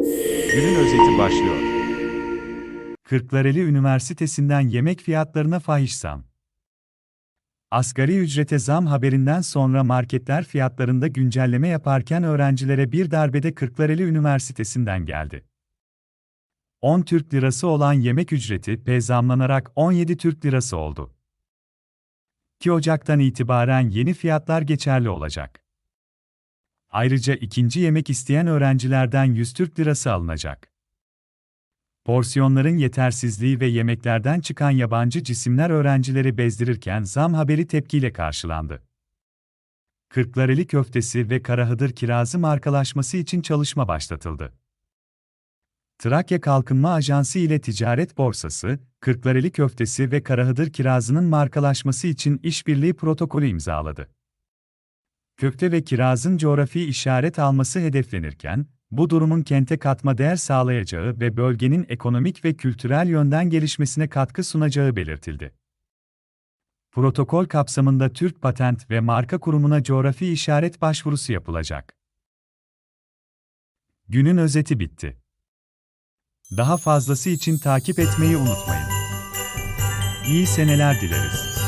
Günün özeti başlıyor. Kırklareli Üniversitesi'nden yemek fiyatlarına fahiş zam. Asgari ücrete zam haberinden sonra marketler fiyatlarında güncelleme yaparken öğrencilere bir darbede Kırklareli Üniversitesi'nden geldi. 10 Türk Lirası olan yemek ücreti P zamlanarak 17 Türk Lirası oldu. 2 Ocak'tan itibaren yeni fiyatlar geçerli olacak. Ayrıca ikinci yemek isteyen öğrencilerden 100 Türk Lirası alınacak. Porsiyonların yetersizliği ve yemeklerden çıkan yabancı cisimler öğrencileri bezdirirken zam haberi tepkiyle karşılandı. Kırklareli köftesi ve Karahıdır kirazı markalaşması için çalışma başlatıldı. Trakya Kalkınma Ajansı ile Ticaret Borsası, Kırklareli köftesi ve Karahıdır kirazının markalaşması için işbirliği protokolü imzaladı. Köfte ve kirazın coğrafi işaret alması hedeflenirken, bu durumun kente katma değer sağlayacağı ve bölgenin ekonomik ve kültürel yönden gelişmesine katkı sunacağı belirtildi. Protokol kapsamında Türk Patent ve Marka Kurumu'na coğrafi işaret başvurusu yapılacak. Günün özeti bitti. Daha fazlası için takip etmeyi unutmayın. İyi seneler dileriz.